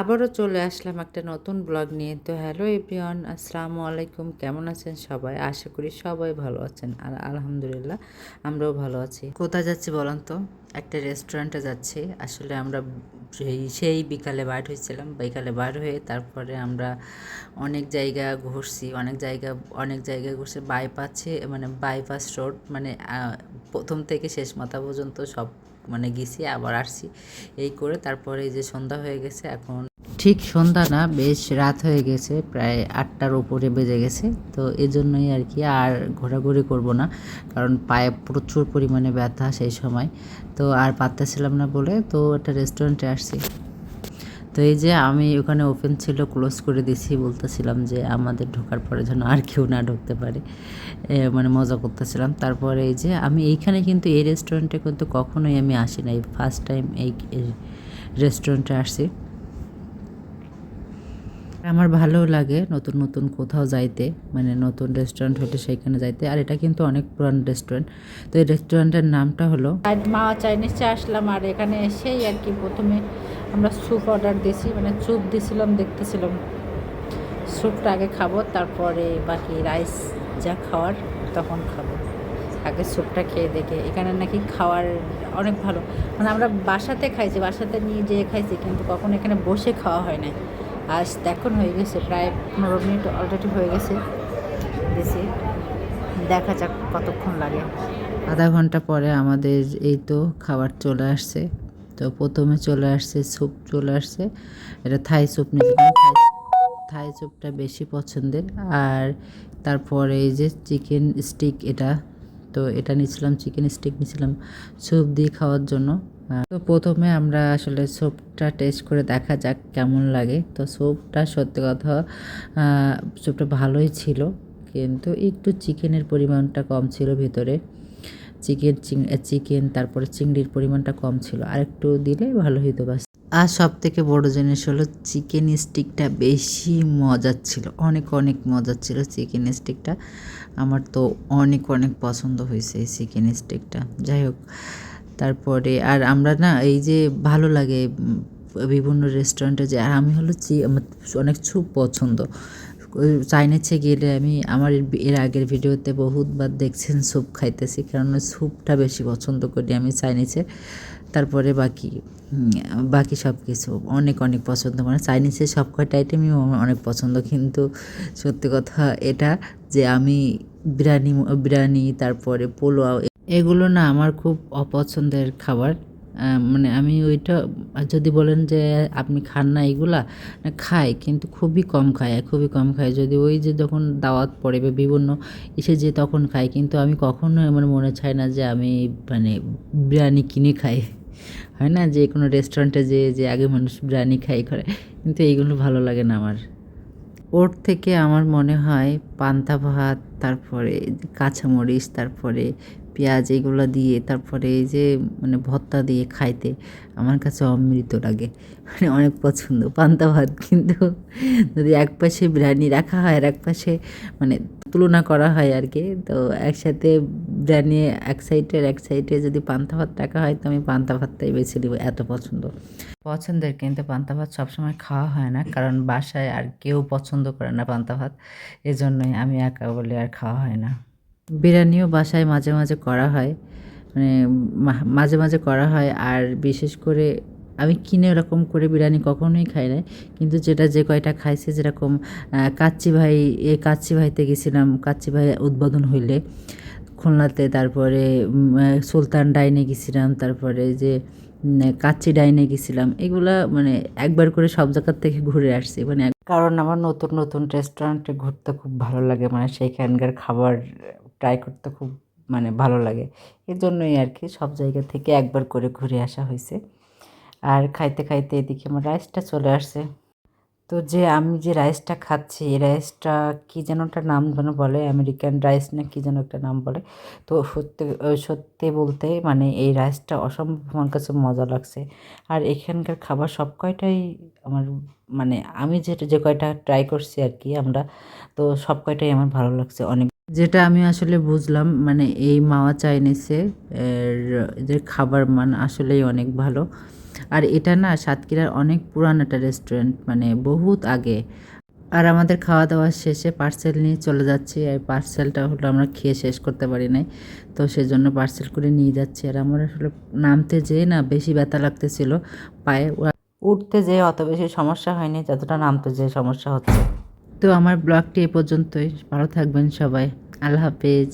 আবারও চলে আসলাম একটা নতুন ব্লগ নিয়ে। তো হ্যালো এভরিওয়ান, আসসালামু আলাইকুম। কেমন আছেন সবাই? আশা করি সবাই ভালো আছেন আর আলহামদুলিল্লাহ আমরাও ভালো আছি। কোথায় যাচ্ছি বলেন তো? একটা রেস্টুরেন্টে যাচ্ছি। আসলে আমরা সেই সেই বিকালে বার হয়েছিলাম। বিকালে বার হয়ে তারপরে আমরা অনেক জায়গা ঘুরছি, অনেক জায়গা, অনেক জায়গায় ঘুরছি। বাইপাসে মানে বাইপাস রোড মানে প্রথম থেকে শেষ মাথা পর্যন্ত সব মানে গেছি, আবার আসছি। এই করে তারপরে যে সন্ধ্যা হয়ে গেছে, এখন ঠিক সন্ধ্যা না, বেশ রাত হয়ে গেছে, প্রায় আটটার উপরে বেজে গেছে। তো এই জন্যই আর কি আর ঘোরাঘুরি করব না, কারণ পায়ে প্রচুর পরিমাণে ব্যথা সেই সময়। তো আর পারতেছিলাম না বলে তো একটা রেস্টুরেন্টে আসছি। তো এই যে আমি ওখানে ওপেন ছিল ক্লোজ করে দিছি, বলতেছিলাম যে আমাদের ঢোকার পরে যেন আর কেউ না ঢুকতে পারে। মানে মজা করতেছিলাম। তারপরে এই যে আমি এইখানে কিন্তু এই রেস্টুরেন্টে কিন্তু কখনোই আমি আসি নাই। ফার্স্ট টাইম এই রেস্টুরেন্টে আসছি আমার ভালো লাগে নতুন নতুন কোথাও যাইতে মানে নতুন রেস্টুরেন্ট হলে সেইখানে যাইতে। আর এটা কিন্তু অনেক পুরান রেস্টুরেন্ট তো এই রেস্টুরেন্টের নামটা হলো মা চাইনিজে আসলাম আর এখানে এসেই আর কি প্রথমে আমরা স্যুপ অর্ডার দিয়েছি মানে স্যুপ দিয়েছিলাম, দেখতেছিলাম। স্যুপটা আগে খাব, তারপরে বাকি রাইস যা খাওয়ার তখন খাব। আগে স্যুপটা খেয়ে দেখে, এখানে নাকি খাওয়ার অনেক ভালো। মানে আমরা বাসাতে খাইছি, বাসাতে নিয়ে যেয়ে খাইছি, কিন্তু কখনো এখানে বসে খাওয়া হয় না আজ এখন হয়ে গেছে, প্রায় পনেরো মিনিট অলরেডি হয়ে গেছে, দিছি। দেখা যাক কতক্ষণ লাগে। আধা ঘণ্টা পরে আমাদের এই তো খাবার চলে আসছে। তো প্রথমে চলে আসছে স্যুপ, চলে আসছে। এটা থাই স্যুপ নিয়েছিলাম থাই স্যুপটা বেশি পছন্দের। আর তারপরে এই যে চিকেন স্টিক এটা, তো এটা নিয়েছিলাম, চিকেন স্টিক নিয়েছিলাম স্যুপ দিয়ে খাওয়ার জন্য। তো প্রথমে আমরা আসলে স্যুপটা টেস্ট করে দেখা যাক কেমন লাগে। তো স্যুপটা সত্যি কথা স্যুপটা ভালোই ছিল, কিন্তু একটু চিকেনের পরিমাণটা কম ছিল ভিতরে। চিকেন চিং চিকেন, তারপরে চিংড়ির পরিমাণটা কম ছিল। আর একটু দিলে ভালো হইতো বাস। আর সব থেকে বড় জিনিস হলো চিকেন স্টিকটা বেশি মজার ছিল। অনেক অনেক মজার ছিল চিকেন স্টিকটা। আমার তো অনেক অনেক পছন্দ হয়েছে এই চিকেন স্টিকটা। যাই হোক, তারপরে আর আমরা না এই যে ভালো লাগে বিভিন্ন রেস্টুরেন্টে যে, আর আমি হলো চি অনেক খুব পছন্দ। চাইনিজে গেলে আমি আমার এর- আগের ভিডিওতে বহুতবার দেখছেন স্যুপ খাইতেছি, কারণ স্যুপটা বেশি পছন্দ করি আমি চাইনিজে তারপরে বাকি বাকি সব কিছু অনেক অনেক পছন্দ। মানে চাইনিজের সব কয়টা আইটেমই আমার অনেক পছন্দ, কিন্তু সত্যি কথা এটা যে আমি বিরিয়ানি বিরিয়ানি, তারপরে পোলাও এগুলো না আমার খুব অপছন্দের খাবার। মানে আমি ওইটা, যদি বলেন যে আপনি খান না এগুলা খাই কিন্তু খুবই কম খাই খুবই কম খাই যদি ওই যে যখন দাওয়াত পড়ে বা বিভিন্ন এসে যে তখন খাই কিন্তু আমি কখনো আমার মনে চায় না যে আমি মানে বিরিয়ানি কিনে খাই। হয় না? যে কোনো রেস্টুরেন্টে যে যে আগে মানুষ বিরিয়ানি খাই করে, কিন্তু এইগুলো ভালো লাগে না আমার। ওর থেকে আমার মনে হয় পান্তা ভাত তারপরে কাঁচামরিচ, তারপরে পেঁয়াজ এগুলো দিয়ে, তারপরে এই যে মানে ভর্তা দিয়ে খাইতে আমার কাছে অমৃত লাগে। মানে অনেক পছন্দ পান্তা ভাত। কিন্তু যদি এক পাশে বিরিয়ানি রাখা হয় আর এক পাশে মানে তুলনা করা হয় আর কি। তো একসাথে বিরিয়ানি এক সাইডের এক সাইডে যদি পান্তা ভাত রাখা হয় তো আমি পান্তা ভাতটাই বেছে নিব এত পছন্দ। পছন্দের কিন্তু পান্তা ভাত সবসময় খাওয়া হয় না কারণ বাসায় আর কেউ পছন্দ করে না পান্তা ভাত। এজন্যই আমি একা বলে আর খাওয়া হয় না। বিরিয়ানিও বাসায় মাঝে মাঝে করা হয় মানে মাঝে মাঝে করা হয়। আর বিশেষ করে আমি কিনে ওরকম করে বিরিয়ানি কখনোই খাই নাই। কিন্তু যেটা যে কয়টা খাইছি যেরকম কাচ্চি ভাই এই কাচ্চি ভাইতে গেছিলাম, কাচ্চি ভাই উদ্বোধন হইলে। খুলনাতে তারপরে সুলতান ডাইনে গেছিলাম, তারপরে যে কাচ্চি ডাইনে গেছিলাম। এগুলা মানে একবার করে সব জায়গার থেকে ঘুরে আসছি। মানে কারণ আমার নতুন নতুন রেস্টুরেন্টে ঘুরতে খুব ভালো লাগে। মানে সেইখানকার খাবার ট্রাই করতে খুব মানে ভালো লাগে। এর জন্যই আর কি সব জায়গা থেকে একবার করে ঘুরে আসা হয়েছে। আর খাইতে খাইতে এদিকে আমার রাইসটা চলে আসছে তো যে আমি যে রাইসটা খাচ্ছি, এই রাইসটা কী যেন একটা নাম যেন বলে, আমেরিকান রাইস না কী যেন একটা নাম বলে। তো সত্যি সত্যি বলতে মানে এই রাইসটা অসম্ভব আমার কাছে মজা লাগছে। আর এখানকার খাবার সব কয়টাই আমার মানে আমি যেটা, যে কয়টা ট্রাই করছি আর কি আমরা, তো সব কয়টাই আমার ভালো লাগছে। অনেক যেটা আমি আসলে বুঝলাম মানে এই মাওয়া চাইনিজে এর যে খাবার মান আসলেই অনেক ভালো। আর এটা না সাতক্ষীরার অনেক পুরান একটা রেস্টুরেন্ট মানে বহুত আগে। আর আমাদের খাওয়া দাওয়া শেষে পার্সেল নিয়ে চলে যাচ্ছি, আর পার্সেলটা হলো আমরা খেয়ে শেষ করতে পারি নাই। তো সেজন্য পার্সেল করে নিয়ে যাচ্ছি। আর আমার আসলে নামতে যেয়ে না বেশি ব্যথা লাগতেছিল, পায়ে উঠতে যেয়ে অত বেশি সমস্যা হয়নি, যতটা নামতে যেয়ে সমস্যা হচ্ছে। তো আমার ব্লগটি এ পর্যন্তই। ভালো থাকবেন সবাই। আল্লাহ হাফেজ।